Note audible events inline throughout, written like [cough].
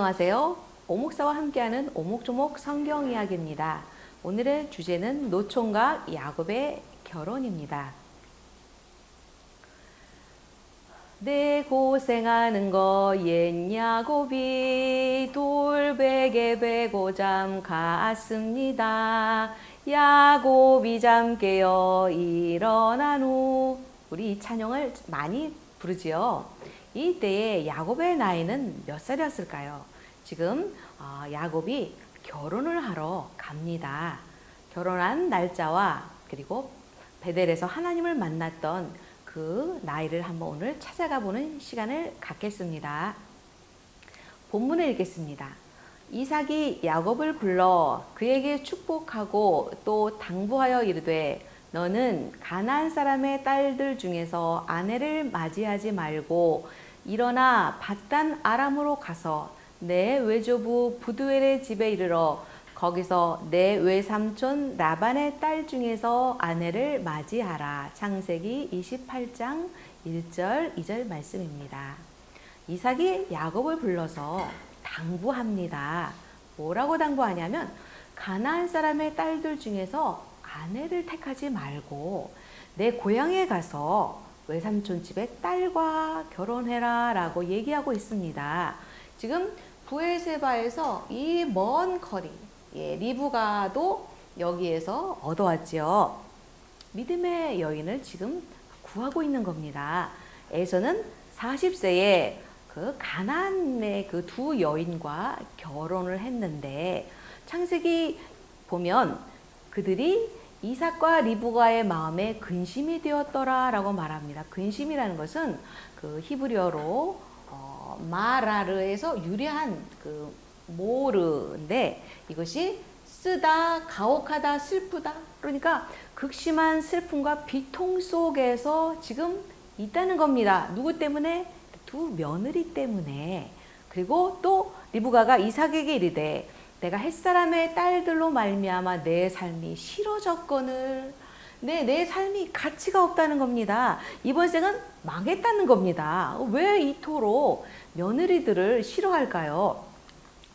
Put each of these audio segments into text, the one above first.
안녕하세요. 오목사와 함께하는 오목조목 성경 이야기입니다. 오늘의 주제는 노총각 야곱의 결혼입니다. 내 고생하는 거 옛 야곱이 돌베개 베고 잠 갔습니다. 야곱이 잠 깨어 일어난 후 우리 이 찬양을 많이 부르지요. 이때에 야곱의 나이는 몇 살이었을까요? 지금 어, 야곱이 결혼을 하러 갑니다. 결혼한 날짜와 그리고 베델에서 하나님을 만났던 그 나이를 한번 오늘 찾아가 보는 시간을 갖겠습니다. 본문을 읽겠습니다. 이삭이 야곱을 불러 그에게 축복하고 또 당부하여 이르되 너는 가나안 사람의 딸들 중에서 아내를 맞이하지 말고 일어나 바단 아람으로 가서 내 외조부 부두엘의 집에 이르러 거기서 내 외삼촌 라반의 딸 중에서 아내를 맞이하라. 창세기 28장 1절 2절 말씀입니다. 이삭이 야곱을 불러서 당부합니다. 뭐라고 당부하냐면 가나안 사람의 딸들 중에서 아내를 택하지 말고 내 고향에 가서 외삼촌 집의 딸과 결혼해라 라고 얘기하고 있습니다. 지금 부엘세바에서 이 먼 거리, 예, 리브가도 여기에서 얻어왔지요. 믿음의 여인을 지금 구하고 있는 겁니다. 에서는 40세에 그 가나안의 그 두 여인과 결혼을 했는데 창세기 보면 그들이 이삭과 리브가의 마음에 근심이 되었더라라고 말합니다. 근심이라는 것은 그 히브리어로 어, 마라르에서 유래한 그 모르인데 이것이 쓰다, 가혹하다, 슬프다. 그러니까 극심한 슬픔과 비통 속에서 지금 있다는 겁니다. 누구 때문에? 두 며느리 때문에. 그리고 또 리브가가 이삭에게 이르되 내가 햇사람의 딸들로 말미암아 내 삶이 싫어졌거늘 내, 내 삶이 가치가 없다는 겁니다. 이번 생은 망했다는 겁니다. 왜 이토록 며느리들을 싫어할까요?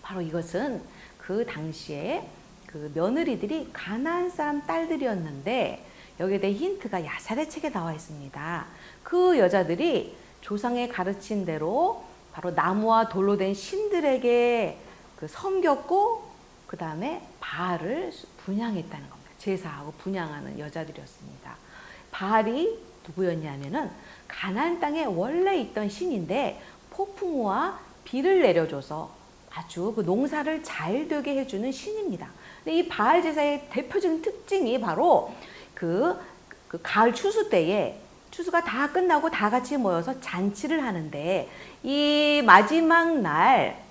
바로 이것은 그 당시에 그 며느리들이 가나안 사람 딸들이었는데 여기에 대해 힌트가 야살의 책에 나와 있습니다. 그 여자들이 조상의 가르친 대로 바로 나무와 돌로 된 신들에게 그 섬겼고 그 다음에 바알을 분양했다는 겁니다. 제사하고 분양하는 여자들이었습니다. 바알이 누구였냐면은 가나안 땅에 원래 있던 신인데 폭풍우와 비를 내려줘서 아주 그 농사를 잘 되게 해주는 신입니다. 근데 이 바알 제사의 대표적인 특징이 바로 그, 그 가을 추수 때에 추수가 다 끝나고 다 같이 모여서 잔치를 하는데 이 마지막 날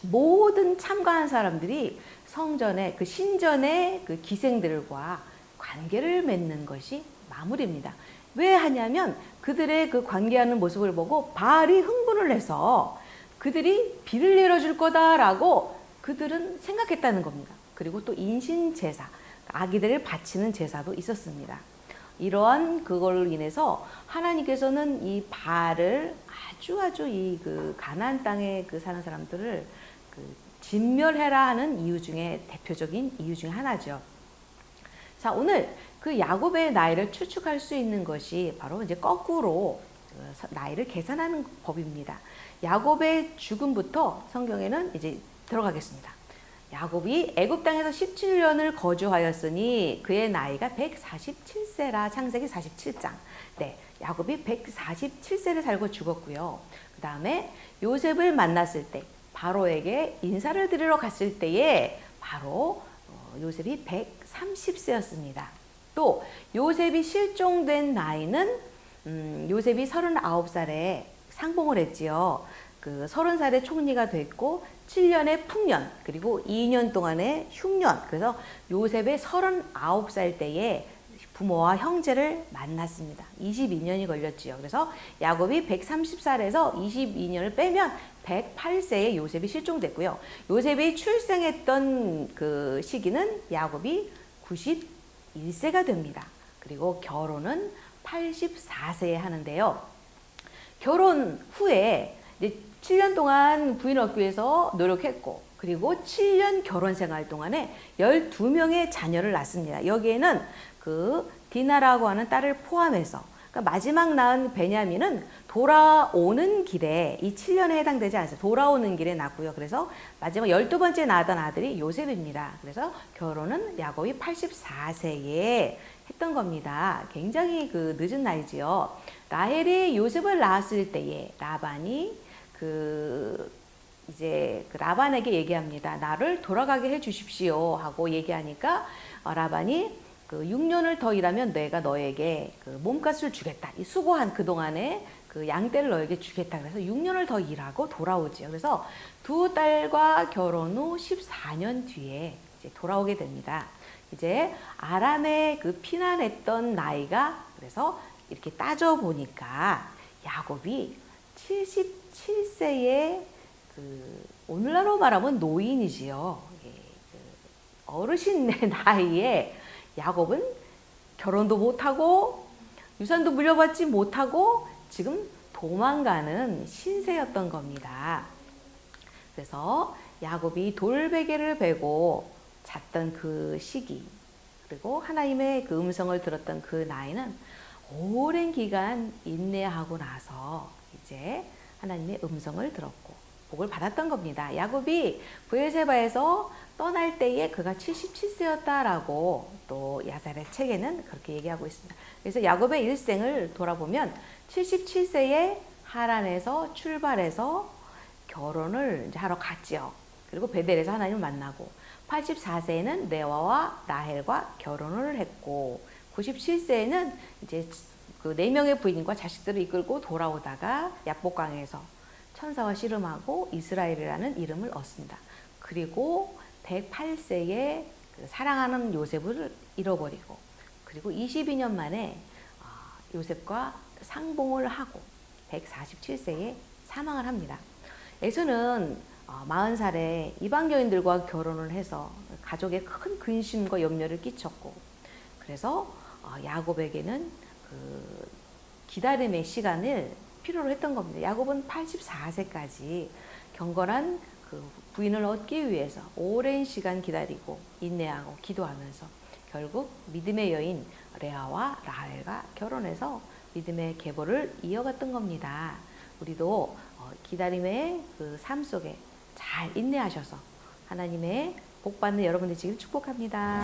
모든 참가한 사람들이 성전의 그 신전의 그 기생들과 관계를 맺는 것이 마무리입니다. 왜 하냐면 그들의 그 관계하는 모습을 보고 바알이 흥분을 해서 그들이 비를 내려줄 거다라고 그들은 생각했다는 겁니다. 그리고 또 인신 제사, 아기들을 바치는 제사도 있었습니다. 이러한 그걸로 인해서 하나님께서는 이 바알을 아주 아주 이 그 가나안 땅에 그 사는 사람들을 그 진멸해라 하는 이유 중에 대표적인 이유 중 하나죠. 자, 오늘 그 야곱의 나이를 추측할 수 있는 것이 바로 이제 거꾸로 그 나이를 계산하는 법입니다. 야곱의 죽음부터 성경에는 이제 들어가겠습니다. 야곱이 애굽 땅에서 17년을 거주하였으니 그의 나이가 147세라 창세기 47장. 네, 야곱이 147세를 살고 죽었고요. 그 다음에 요셉을 만났을 때 바로에게 인사를 드리러 갔을 때에 바로 어, 요셉이 130세였습니다. 또 요셉이 실종된 나이는 음, 요셉이 39살에 상봉을 했지요. 그 30살에 총리가 됐고 7년의 풍년 그리고 2년 동안의 흉년 그래서 요셉의 39살 때에 부모와 형제를 만났습니다. 22년이 걸렸지요. 그래서 야곱이 130살에서 22년을 빼면 108세에 요셉이 실종됐고요. 요셉이 출생했던 그 시기는 야곱이 91세가 됩니다. 그리고 결혼은 84세에 하는데요. 결혼 후에 7년 동안 부인 얻기 위해서 노력했고 그리고 7년 결혼 생활 동안에 12명의 자녀를 낳습니다. 여기에는 그 디나라고 하는 딸을 포함해서 그러니까 마지막 낳은 베냐민은 돌아오는 길에 이 7년에 해당되지 않아요. 돌아오는 길에 낳고요. 그래서 마지막 12번째 낳았던 아들이 요셉입니다. 그래서 결혼은 야곱이 84세에 했던 겁니다. 굉장히 그 늦은 나이지요. 라헬이 요셉을 낳았을 때에 라반이 그 이제 그 라반에게 얘기합니다. 나를 돌아가게 해 주십시오 하고 얘기하니까 어, 라반이 그 6년을 더 일하면 내가 너에게 그 몸값을 주겠다. 이 수고한 그 동안에 그 양떼를 너에게 주겠다. 그래서 6년을 더 일하고 돌아오지요. 그래서 두 딸과 결혼 후 14년 뒤에 이제 돌아오게 됩니다. 이제 아람에 그 피난했던 나이가 그래서 이렇게 따져 보니까 야곱이 77세에 그 오늘날로 말하면 노인이지요. 예, 그 어르신의 [laughs] 나이에 야곱은 결혼도 못하고 유산도 물려받지 못하고 지금 도망가는 신세였던 겁니다. 그래서 야곱이 돌베개를 베고 잤던 그 시기 그리고 하나님의 그 음성을 들었던 그 나이는 오랜 기간 인내하고 나서 이제 하나님의 음성을 들었고 복을 받았던 겁니다. 야곱이 부엘세바에서 떠날 때에 그가 77세였다라고 또 야살의 책에는 그렇게 얘기하고 있습니다. 그래서 야곱의 일생을 돌아보면 77세에 하란에서 출발해서 결혼을 하러 갔지요. 그리고 베델에서 하나님을 만나고 84세에는 네와와 라헬과 결혼을 했고 97세에는 이제 그 네 명의 부인과 자식들을 이끌고 돌아오다가 야복강에서 천사와 씨름하고 이스라엘이라는 이름을 얻습니다. 그리고 108세에 그 사랑하는 요셉을 잃어버리고 그리고 22년 만에 아, 요셉과 상봉을 하고 147세에 사망을 합니다. 에서는 40살에 이방여인들과 결혼을 해서 가족에 큰 근심과 염려를 끼쳤고 그래서 어, 야곱에게는 그 기다림의 시간을 필요로 했던 겁니다. 야곱은 84세까지 경건한 그 부인을 얻기 위해서 오랜 시간 기다리고 인내하고 기도하면서 결국 믿음의 여인 레아와 라헬과 결혼해서 믿음의 계보를 이어갔던 겁니다. 우리도 어, 기다림의 그 삶 속에 잘 인내하셔서 하나님의 복 받는 여러분 되시길 축복합니다.